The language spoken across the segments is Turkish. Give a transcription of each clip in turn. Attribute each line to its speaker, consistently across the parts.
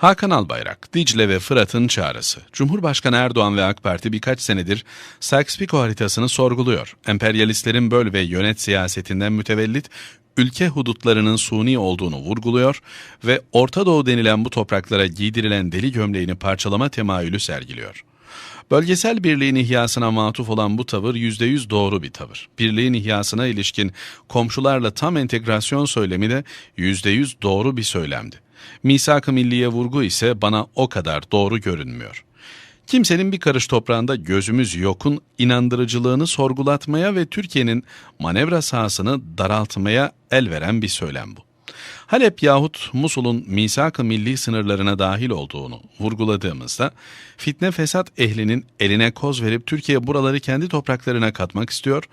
Speaker 1: Hakan Albayrak, Dicle ve Fırat'ın çağrısı. Cumhurbaşkanı Erdoğan ve AK Parti birkaç senedir Sykes-Picot haritasını sorguluyor. Emperyalistlerin böl ve yönet siyasetinden mütevellit ülke hudutlarının suni olduğunu vurguluyor ve Orta Doğu denilen bu topraklara giydirilen deli gömleğini parçalama temayülü sergiliyor. Bölgesel birliğin ihyasına matuf olan bu tavır %100 doğru bir tavır. Birliğin ihyasına ilişkin komşularla tam entegrasyon söylemi de %100 doğru bir söylemdi. Misak-ı milliye vurgu ise bana o kadar doğru görünmüyor. Kimsenin bir karış toprağında gözümüz yokun inandırıcılığını sorgulatmaya ve Türkiye'nin manevra sahasını daraltmaya el veren bir söylem bu. Halep yahut Musul'un misak-ı milli sınırlarına dahil olduğunu vurguladığımızda fitne fesat ehlinin eline koz verip Türkiye buraları kendi topraklarına katmak istiyor,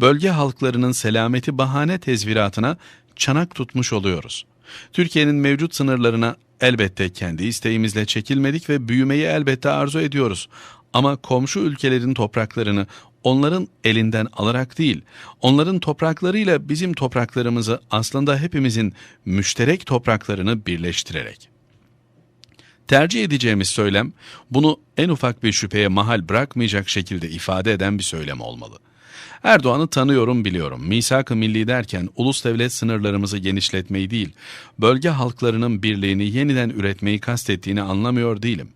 Speaker 1: bölge halklarının selameti bahane tezviratına çanak tutmuş oluyoruz. Türkiye'nin mevcut sınırlarına elbette kendi isteğimizle çekilmedik ve büyümeyi elbette arzu ediyoruz. Ama komşu ülkelerin topraklarını onların elinden alarak değil, onların topraklarıyla bizim topraklarımızı aslında hepimizin müşterek topraklarını birleştirerek. Tercih edeceğimiz söylem, bunu en ufak bir şüpheye mahal bırakmayacak şekilde ifade eden bir söylem olmalı.'' Erdoğan'ı tanıyorum biliyorum. Misak-ı milli derken ulus devlet sınırlarımızı genişletmeyi değil, bölge halklarının birliğini yeniden üretmeyi kastettiğini anlamıyor değilim.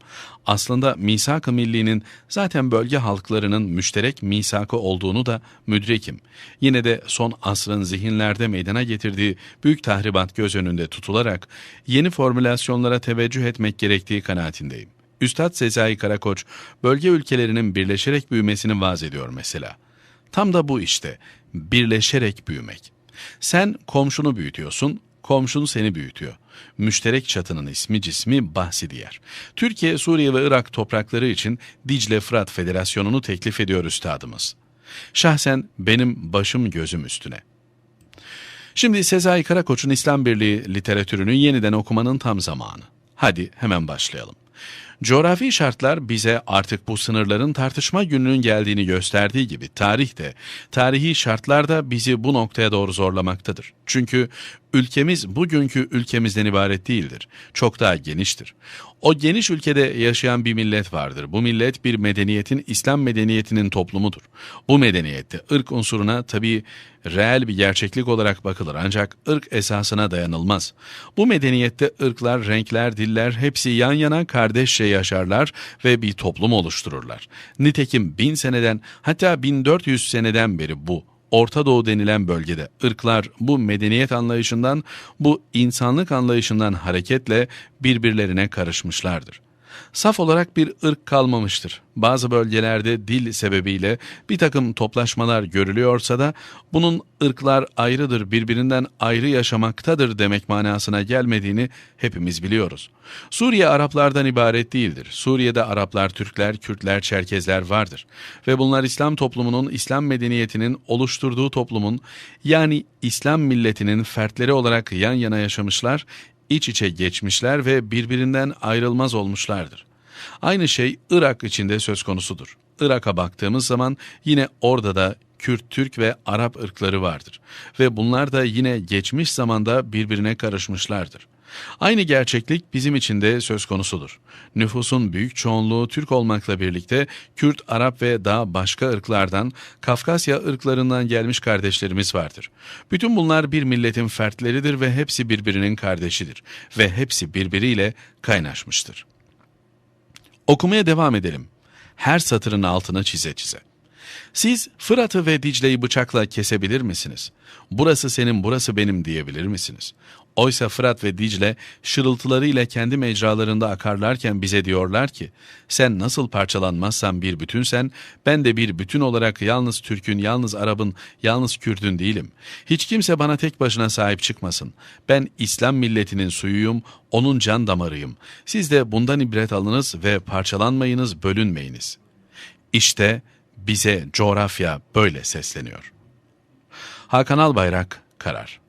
Speaker 1: Aslında misak-ı millinin zaten bölge halklarının müşterek misakı olduğunu da müdrekim. Yine de son asrın zihinlerde meydana getirdiği büyük tahribat göz önünde tutularak yeni formülasyonlara teveccüh etmek gerektiği kanaatindeyim. Üstad Sezai Karakoç, bölge ülkelerinin birleşerek büyümesini vaz ediyor mesela. Tam da bu işte, birleşerek büyümek. Sen komşunu büyütüyorsun, komşunu seni büyütüyor. Müşterek çatının ismi cismi bahsi diğer. Türkiye, Suriye ve Irak toprakları için Dicle Fırat Federasyonu'nu teklif ediyor üstadımız. Şahsen benim başım gözüm üstüne. Şimdi Sezai Karakoç'un İslam Birliği literatürünü yeniden okumanın tam zamanı. Hadi hemen başlayalım. Coğrafi şartlar bize artık bu sınırların tartışma gününün geldiğini gösterdiği gibi tarih de, tarihi şartlar da bizi bu noktaya doğru zorlamaktadır. Çünkü ülkemiz bugünkü ülkemizden ibaret değildir. Çok daha geniştir. O geniş ülkede yaşayan bir millet vardır. Bu millet bir medeniyetin, İslam medeniyetinin toplumudur. Bu medeniyette ırk unsuruna tabii reel bir gerçeklik olarak bakılır ancak ırk esasına dayanılmaz. Bu medeniyette ırklar, renkler, diller hepsi yan yana kardeşçe yaşarlar ve bir toplum oluştururlar. Nitekim bin seneden hatta 1400 seneden beri bu Orta Doğu denilen bölgede ırklar bu medeniyet anlayışından, bu insanlık anlayışından hareketle birbirlerine karışmışlardır saf olarak bir ırk kalmamıştır. Bazı bölgelerde dil sebebiyle bir takım toplaşmalar görülüyorsa da bunun ırklar ayrıdır, birbirinden ayrı yaşamaktadır demek manasına gelmediğini hepimiz biliyoruz. Suriye Araplardan ibaret değildir. Suriye'de Araplar, Türkler, Kürtler, Çerkezler vardır. Ve bunlar İslam toplumunun, İslam medeniyetinin oluşturduğu toplumun yani İslam milletinin fertleri olarak yan yana yaşamışlar, iç içe geçmişler ve birbirinden ayrılmaz olmuşlardır. Aynı şey Irak içinde söz konusudur. Irak'a baktığımız zaman yine orada da Kürt, Türk ve Arap ırkları vardır ve bunlar da yine geçmiş zamanda birbirine karışmışlardır. Aynı gerçeklik bizim için de söz konusudur. Nüfusun büyük çoğunluğu Türk olmakla birlikte Kürt, Arap ve daha başka ırklardan, Kafkasya ırklarından gelmiş kardeşlerimiz vardır. Bütün bunlar bir milletin fertleridir ve hepsi birbirinin kardeşidir ve hepsi birbiriyle kaynaşmıştır. Okumaya devam edelim. Her satırın altına çize çize. Siz Fırat'ı ve Dicle'yi bıçakla kesebilir misiniz? Burası senin, burası benim diyebilir misiniz? Oysa Fırat ve Dicle şırıltılarıyla kendi mecralarında akarlarken bize diyorlar ki, sen nasıl parçalanmazsan bir bütünsen, ben de bir bütün olarak yalnız Türk'ün, yalnız Arap'ın, yalnız Kürt'ün değilim. Hiç kimse bana tek başına sahip çıkmasın. Ben İslam milletinin suyuyum, onun can damarıyım. Siz de bundan ibret alınız ve parçalanmayınız, bölünmeyiniz. İşte bize coğrafya böyle sesleniyor. Hakan Albayrak, Karar